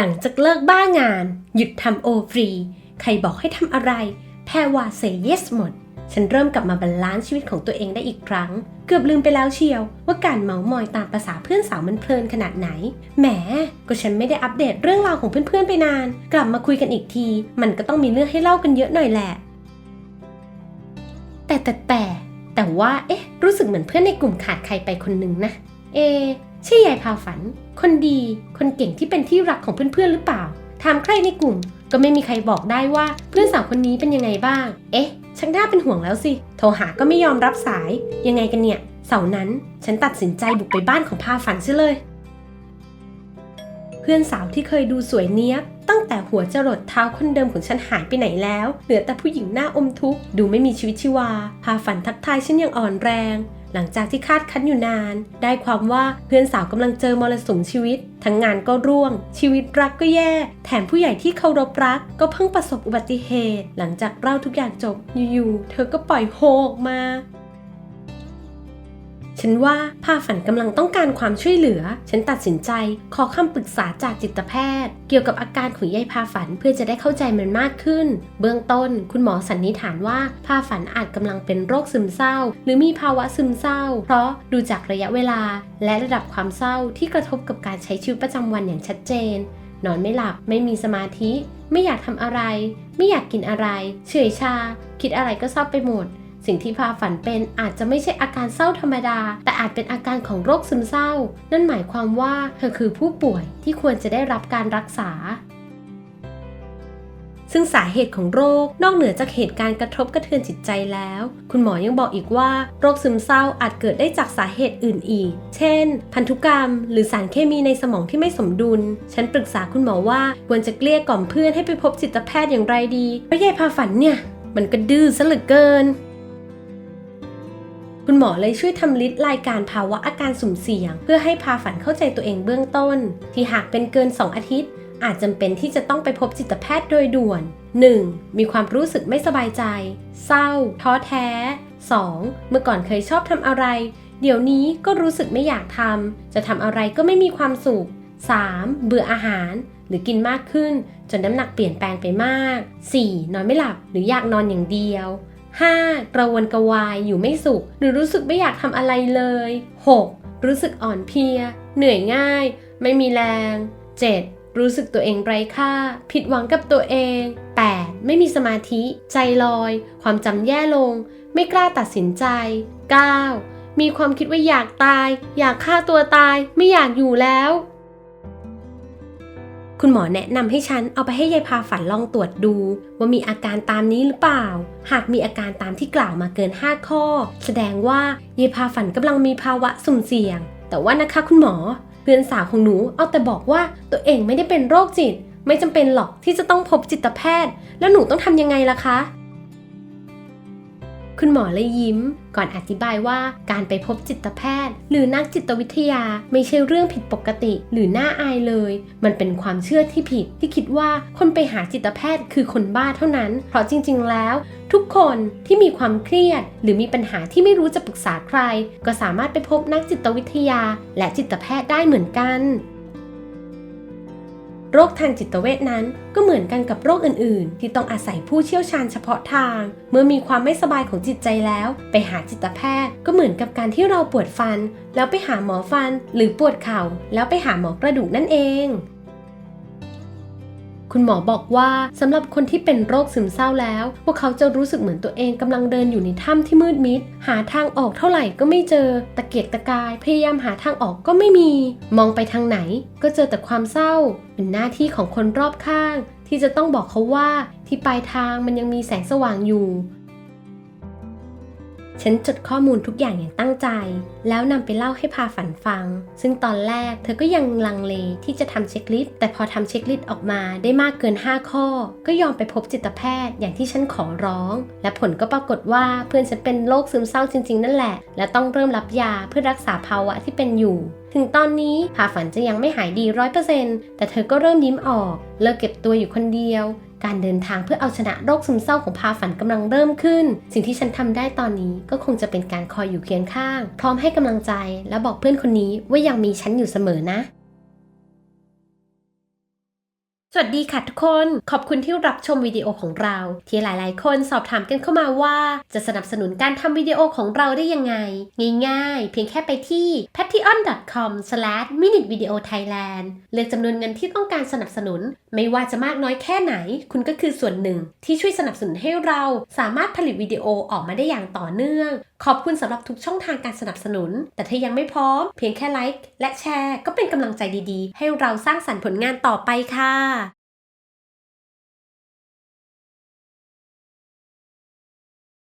หลังจากเลิกบ้างาน หยุดทำโอฟรี ใครบอกให้ทำอะไร แพรว่าเซเยสหมด ฉันเริ่มกลับมาบาลานซ์ชีวิตของตัวเองได้อีกครั้ง เกือบลืมไปแล้วเชียว ว่าการเมามอยตามภาษาเพื่อนสาวมันเพลินขนาดไหน แหม ก็ฉันไม่ได้อัปเดตเรื่องราวของเพื่อนๆไปนาน กลับมาคุยกันอีกที มันก็ต้องมีเรื่องให้เล่ากันเยอะหน่อยแหละ แต่แต่แต่แต่ว่า เอ๊ะ รู้สึกเหมือนเพื่อนในกลุ่มขาดใครไปคนหนึ่งนะ เอ ใช่ยายพาฝัน คนดี คนเก่งที่เป็นที่รักของเพื่อนๆหรือเปล่า ถามใครในกลุ่ม ก็ไม่มีใครบอกได้ว่าเพื่อนสาวคนนี้เป็นยังไงบ้าง เอ๊ะชักน่าเป็นห่วงแล้วสิ โทรหาก็ไม่ยอมรับสาย ยังไงกันเนี่ย เสาร์นั้นฉันตัดสินใจบุกไปบ้านของพาฝันซะเลย เพื่อนสาวที่เคยดูสวยเนี้ยบตั้งแต่หัวจรดเท้าคนเดิมของฉันหายไปไหนแล้ว เหลือแต่ผู้หญิงหน้าอมทุกข์ ดูไม่มีชีวิตชีวา พาฝันทักทายฉันอย่างอ่อนแรง หลังจากที่คาดคั้นอยู่นาน ได้ความว่าเพื่อนสาวกำลังเจอมรสุมชีวิต ทั้งงานก็ร่วง ชีวิตรักก็แย่ แถมผู้ใหญ่ที่เคารพรัก ก็เพิ่งประสบอุบัติเหตุ หลังจากเล่าทุกอย่างจบอยู่ๆเธอก็ปล่อยโฮออกมา ฉันว่าพาฝันกำลังต้องการความช่วยเหลือ ฉันตัดสินใจ ขอคำปรึกษาจากจิตแพทย์ เกี่ยวกับอาการของยายพาฝันเพื่อจะได้เข้าใจมันมากขึ้น เบื้องต้น คุณหมอสันนิษฐานว่าพาฝันอาจกำลังเป็นโรคซึมเศร้า หรือมีภาวะซึมเศร้า เพราะดูจากระยะเวลา และระดับความเศร้าที่กระทบกับการใช้ชีวิตประจำวันอย่างชัดเจน นอนไม่หลับ ไม่มีสมาธิ ไม่อยากทำอะไร ไม่อยากกินอะไร เฉยชา คิดอะไรก็เศร้าไปหมด สิ่งที่พาฝันเป็นอาจจะไม่ใช่อาการเศร้าธรรมดา แต่อาจเป็นอาการของโรคซึมเศร้า นั่นหมายความว่าเธอคือผู้ป่วยที่ควรจะได้รับการรักษาซึ่งสาเหตุของโรคนอกเหนือจากเหตุการณ์กระทบกระเทือนจิตใจแล้ว คุณหมอยังบอกอีกว่า โรคซึมเศร้าอาจเกิดได้จากสาเหตุอื่นอีก เช่น พันธุกรรม หรือสารเคมีในสมองที่ไม่สมดุล ฉันปรึกษาคุณหมอว่าควรจะเกลี้ยกล่อมเพื่อนให้ไปพบจิตแพทย์อย่างไรดีเพราะยายพาฝันเนี่ย มันก็ดื้อซะเหลือเกิน คุณหมอเลยช่วยทำลิสต์รายการภาวะอาการสุ่มเสี่ยง เพื่อให้พาฝันเข้าใจตัวเองเบื้องต้น ที่หากเป็นเกิน 2 อาทิตย์ อาจจำเป็นที่จะต้องไปพบจิตแพทย์โดยด่วน 1. มีความรู้สึกไม่สบายใจ เศร้า ท้อแท้ 2. เมื่อก่อนเคยชอบทำอะไร เดี๋ยวนี้ก็รู้สึกไม่อยากทำจะทำอะไรก็ไม่มีความสุข 3. เบื่ออาหารหรือกินมากขึ้น จนน้ำหนักเปลี่ยนแปลงไปมาก 4. นอนไม่หลับหรืออยากนอนอย่างเดียว 5. กระวนกระวายอยู่ไม่สุข หรือรู้สึกไม่อยากทำอะไรเลย 6. รู้สึกอ่อนเพลีย เหนื่อยง่าย ไม่มีแรง 7. รู้สึกตัวเองไร้ค่า ผิดหวังกับตัวเอง 8. ไม่มีสมาธิ ใจลอย ความจำแย่ลง ไม่กล้าตัดสินใจ 9. มีความคิดว่าอยากตาย อยากฆ่าตัวตาย ไม่อยากอยู่แล้ว คุณหมอแนะนำให้ฉันเอาไปให้ยายพาฝันลองตรวจดู ว่ามีอาการตามนี้หรือเปล่า หากมีอาการตามที่กล่าวมาเกิน 5 ข้อ แสดงว่ายายพาฝันกำลังมีภาวะสุ่มเสี่ยง แต่ว่านะคะคุณหมอเพื่อนสาวของหนูเอาแต่บอกว่าตัวเองไม่ได้เป็นโรคจิต ไม่จำเป็นหรอกที่จะต้องพบจิตแพทย์ แล้วหนูต้องทำยังไงล่ะคะ คุณหมอเลยยิ้ม ก่อนอธิบายว่าการไปพบจิตแพทย์ หรือนักจิตวิทยาไม่ใช่เรื่องผิดปกติ หรือน่าอายเลย มันเป็นความเชื่อที่ผิดที่คิดว่าคนไปหาจิตแพทย์คือคนบ้าเท่านั้น เพราะจริง ๆ แล้ว ทุกคนที่มีความเครียด หรือมีปัญหาที่ไม่รู้จะปรึกษาใคร ก็สามารถไปพบนักจิตวิทยา และจิตแพทย์ได้เหมือนกัน โรคทางจิตเวชนั้นก็เหมือนกันกับโรคอื่นๆ ที่ต้องอาศัยผู้เชี่ยวชาญเฉพาะทาง เมื่อมีความไม่สบายของจิตใจแล้ว ไปหาจิตแพทย์ ก็เหมือนกับการที่เราปวดฟัน แล้วไปหาหมอฟัน หรือปวดเข่า แล้วไปหาหมอกระดูกนั่นเอง คุณหมอบอกว่าสำหรับคนที่เป็นโรคซึมเศร้าแล้ว พวกเขาจะรู้สึกเหมือนตัวเองกำลังเดินอยู่ในถ้ำที่มืดมิด หาทางออกเท่าไหร่ก็ไม่เจอ ตะเกียกตะกาย พยายามหาทางออกก็ไม่มี มองไปทางไหนก็เจอแต่ความเศร้า เป็นหน้าที่ของคนรอบข้าง ที่จะต้องบอกเขาว่าที่ปลายทางมันยังมีแสงสว่างอยู่ ฉันจดข้อมูลทุกอย่างอย่างตั้งใจ แล้วนำไปเล่าให้พาฝันฟัง ซึ่งตอนแรกเธอก็ยังลังเลที่จะทำเช็คลิสต์แต่พอทำเช็คลิสต์ออกมาได้มากเกิน 5 ข้อ ก็ยอมไปพบจิตแพทย์อย่างที่ฉันขอร้อง และผลก็ปรากฏว่าเพื่อนฉันเป็นโรคซึมเศร้าจริง ๆ นั่นแหละ และต้องเริ่มรับยาเพื่อรักษาภาวะที่เป็นอยู่ ถึงตอนนี้พาฝันจะยังไม่หายดีร้อยเปอร์เซ็นต์แต่เธอก็เริ่มยิ้มออก เลิกเก็บตัวอยู่คนเดียว การเดินทางเพื่อเอาชนะโรคซึมเศร้าของพาฝันกำลังเริ่มขึ้น สิ่งที่ฉันทำได้ตอนนี้ก็คงจะเป็นการคอยอยู่เคียงข้าง พร้อมให้กำลังใจและบอกเพื่อนคนนี้ว่ายังมีฉันอยู่เสมอนะ สวัสดีค่ะทุกคน ขอบคุณที่รับชมวิดีโอของเรา ที่หลายๆ คนสอบถามกันเข้ามาว่า จะสนับสนุนการทำวิดีโอของเราได้ยังไง ง่ายๆ เพียงแค่ไปที่ patreon.com/minutevideothailand เลือกจำนวนเงินที่ต้องการสนับสนุน ไม่ว่าจะมากน้อยแค่ไหน คุณก็คือส่วนหนึ่ง ที่ช่วยสนับสนุนให้เราสามารถผลิตวิดีโอออกมาได้อย่างต่อเนื่อง ขอบคุณสำหรับทุกช่องทางการสนับสนุน แต่ถ้ายังไม่พร้อม เพียงแค่ไลค์และแชร์ ก็เป็นกำลังใจดีๆ ให้เราสร้างสรรค์ผลงานต่อไปค่ะ